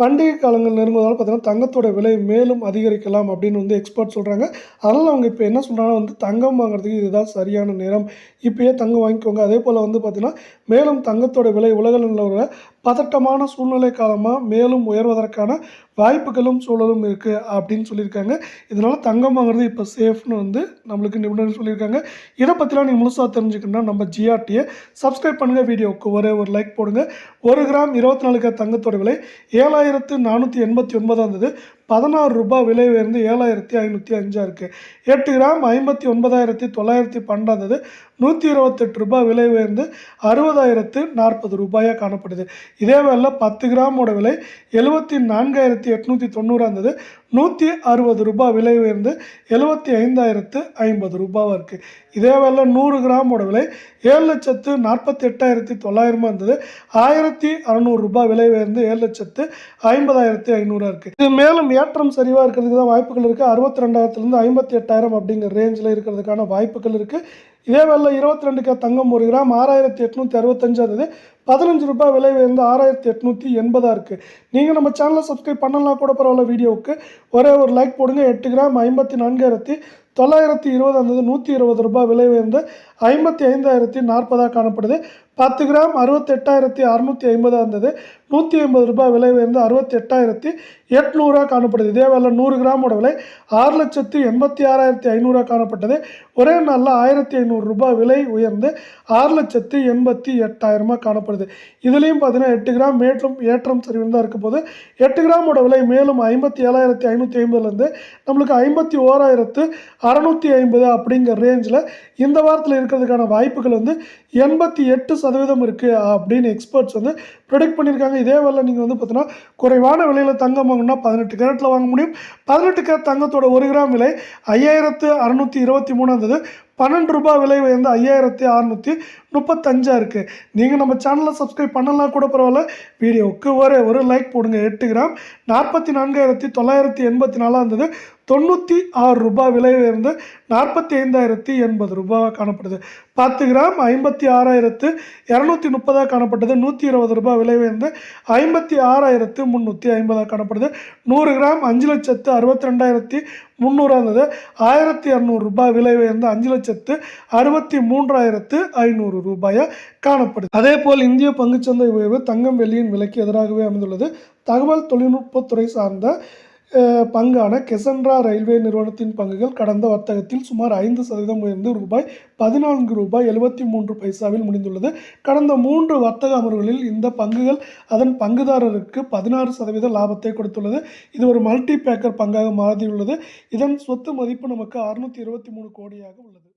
பண்டிகை காலங்கள் நெருங்குவதால் பார்த்திங்கன்னா தங்கத்தோட விலை மேலும் அதிகரிக்கலாம் அப்படின்னு வந்து எக்ஸ்பர்ட் சொல்கிறாங்க அதனால் அவங்க இப்போ என்ன சொல்கிறாங்கன்னா வந்து தங்கம் வாங்குறதுக்கு இதுதான் சரியான நேரம். இப்போயே தங்கம் வாங்கிக்கோங்க. அதே போல் வந்து பார்த்தீங்கன்னா மேலும் தங்கத்தோட விலை உலக நிலவர பதட்டமான சூழ்நிலை காலமாக மேலும் உயர்வதற்கான வாய்ப்புகளும் சூழலும் இருக்குது அப்படின்னு சொல்லியிருக்காங்க. இதனால் தங்கம் வாங்குறது இப்போ சேஃப்னு வந்து நம்மளுக்கு நிபுணர் சொல்லியிருக்காங்க. இதை பற்றிலாம் நீங்கள் முழுசாக தெரிஞ்சுக்கணும்னா நம்ம ஜிஆர்டியை சப்ஸ்கிரைப் பண்ணுங்கள் வீடியோவுக்கு ஒரே ஒரு லைக் போடுங்க. ஒரு கிராம் இருபத்தி நாலு தங்கத்தோட விலை ஏழாயிரம் ஆயிரத்து நானூற்றி எண்பத்தி ஒன்பதாக இருந்தது பதினாறு ரூபாய் விலை உயர்ந்து ஏழாயிரத்தி ஐநூற்றி அஞ்சாக இருக்குது எட்டு கிராம் ஐம்பத்தி ஒன்பதாயிரத்தி தொள்ளாயிரத்தி பன்னெண்டாந்தது. நூற்றி இருபத்தெட்டு ரூபாய் விலை உயர்ந்து அறுபதாயிரத்து நாற்பது ரூபாயாக காணப்படுது. இதே வேளில் பத்து கிராமோட விலை எழுபத்தி நான்காயிரத்தி எட்நூற்றி தொண்ணூறாக இருந்தது நூற்றி அறுபது ரூபாய் விலை உயர்ந்து எழுபத்தி ஐந்தாயிரத்து ஐம்பது ரூபாவாக இருக்குது இதே வேளை நூறு கிராமோட விலை ஏழு லட்சத்து நாற்பத்தி எட்டாயிரத்தி தொள்ளாயிரமா இருந்தது. ஆயிரத்தி அறநூறு ரூபாய் விலை உயர்ந்து ஏழு லட்சத்து ஐம்பதாயிரத்தி ஐநூறாக இருக்குது இது மேலும் ஏற்றம் சரிவாக இருக்கிறதுக்கு தான் வாய்ப்புகள் இருக்குது அறுபத்தி ரெண்டாயிரத்துலேருந்து ஐம்பத்தி எட்டாயிரம் அப்படிங்கிற ரேஞ்சில் இருக்கிறதுக்கான வாய்ப்புகள் இருக்குது இதே வேலை இருபத்தி ரெண்டுக்கே தங்கம் ஒரு கிராம் ஆறாயிரத்தி எட்நூற்றி அறுபத்தஞ்சா பதினஞ்சு ரூபாய் விலை உயர்ந்து ஆறாயிரத்தி எட்நூற்றி எண்பதாக இருக்குது நீங்கள் நம்ம சேனலை சப்ஸ்கிரைப் பண்ணலாம் கூட பரவாயில்ல வீடியோவுக்கு ஒரே ஒரு லைக் போடுங்க. எட்டு கிராம் ஐம்பத்தி நான்காயிரத்தி தொள்ளாயிரத்தி இருபது இருந்தது நூற்றி இருபது ரூபாய் விலை உயர்ந்து ஐம்பத்தி ஐந்தாயிரத்தி நாற்பதாக காணப்படுது. பத்து கிராம் அறுபத்தெட்டாயிரத்தி அறுநூற்றி ஐம்பதாக இருந்தது நூற்றி ஐம்பது ரூபாய் விலை உயர்ந்து அறுபத்தி எட்டாயிரத்தி எட்நூறாக காணப்படுது. இதே வேலை நூறு கிராமோட விலை ஆறு லட்சத்து எண்பத்தி ஆறாயிரத்தி ஐநூறாக காணப்பட்டது. ஒரே நாளில் ஆயிரத்தி ஐநூறு ரூபாய் விலை உயர்ந்து ஆறு லட்சத்து எண்பத்தி எட்டாயிரமாக காணப்படுது. இதுலேயும் பார்த்தீங்கன்னா எட்டு கிராம் மேற்றும் ஏற்றம் சரிவு தான் இருக்க போது எட்டு கிராமோட விலை மேலும் ஐம்பத்தி ஏழாயிரத்தி ஐநூற்றி ஐம்பதுலேருந்து நம்மளுக்கு ஐம்பத்தி ஓராயிரத்து அறநூற்றி ஐம்பது அப்படிங்கிற ரேஞ்சில் இந்த வாரத்தில் இருக்கிறதுக்கான வாய்ப்புகள் வந்து எண்பத்தி எட்டு சதவீதம் இருக்குது அப்படின்னு எக்ஸ்பர்ட்ஸ் வந்து ப்ரொடிக்ட் பண்ணியிருக்காங்க. இதே வேலை நீங்கள் வந்து பார்த்தீங்கன்னா குறைவான விலையில் தங்கம் வாங்கணும்னா பதினெட்டு கேரட்டில் வாங்க முடியும். பதினெட்டு கேரட் தங்கத்தோட ஒரு கிராம் விலை ஐயாயிரத்து அறநூற்றி இருபத்தி மூணு இருந்தது பன்னெண்டு ரூபாய் விலை வந்து ஐயாயிரத்தி அறநூற்றி முப்பத்தஞ்சாக இருக்குது நீங்கள் நம்ம சேனலை சப்ஸ்கிரைப் பண்ணலாம் கூட பரவாயில்ல. வீடியோவுக்கு ஒரே ஒரு லைக் போடுங்க. எட்டு கிராம் நாற்பத்தி நான்காயிரத்தி தொள்ளாயிரத்தி எண்பத்தி நாலாக இருந்தது தொண்ணூற்றி ஆறு ரூபாய் விலை உயர்ந்து நாற்பத்தி ஐந்தாயிரத்தி எண்பது ரூபாவாக காணப்படுது. பத்து கிராம் ஐம்பத்தி ஆறாயிரத்து இரநூத்தி முப்பதாக காணப்பட்டது. நூற்றி இருபது ரூபாய் விலை உயர்ந்து ஐம்பத்தி ஆறாயிரத்து முந்நூற்றி ஐம்பதாக காணப்படுது. நூறு கிராம் அஞ்சு லட்சத்து அறுபத்தி ரெண்டாயிரத்தி முந்நூறாக இருந்தது. ஆயிரத்தி இரநூறு ரூபாய் விலை உயர்ந்து அஞ்சு லட்சத்து அறுபத்தி மூன்றாயிரத்து ஐநூறு ரூபாயாக காணப்படுது. அதே போல் இந்திய பங்குச்சந்தை உயர்வு தங்கம் வெள்ளியின் விலைக்கு எதிராகவே அமைந்துள்ளது. தகவல் தொழில்நுட்பத்துறை சார்ந்த பங்கான கெசன்ட்ரா ரயில்வே நிறுவனத்தின் பங்குகள் கடந்த வர்த்தகத்தில் சுமார் ஐந்து சதவீதம் உயர்ந்து ரூபாய் பதினான்கு ரூபாய் எழுபத்தி மூன்று பைசாவில் முடிந்துள்ளது. கடந்த மூன்று வர்த்தக அமர்வுகளில் இந்த பங்குகள் அதன் பங்குதாரருக்கு பதினாறு சதவீத லாபத்தை கொடுத்துள்ளது. இது ஒரு மல்டி பேக்கர் பங்காக மாறியுள்ளது. இதன் சொத்து மதிப்பு நமக்கு அறுநூற்றி இருபத்தி மூணு கோடியாக உள்ளது.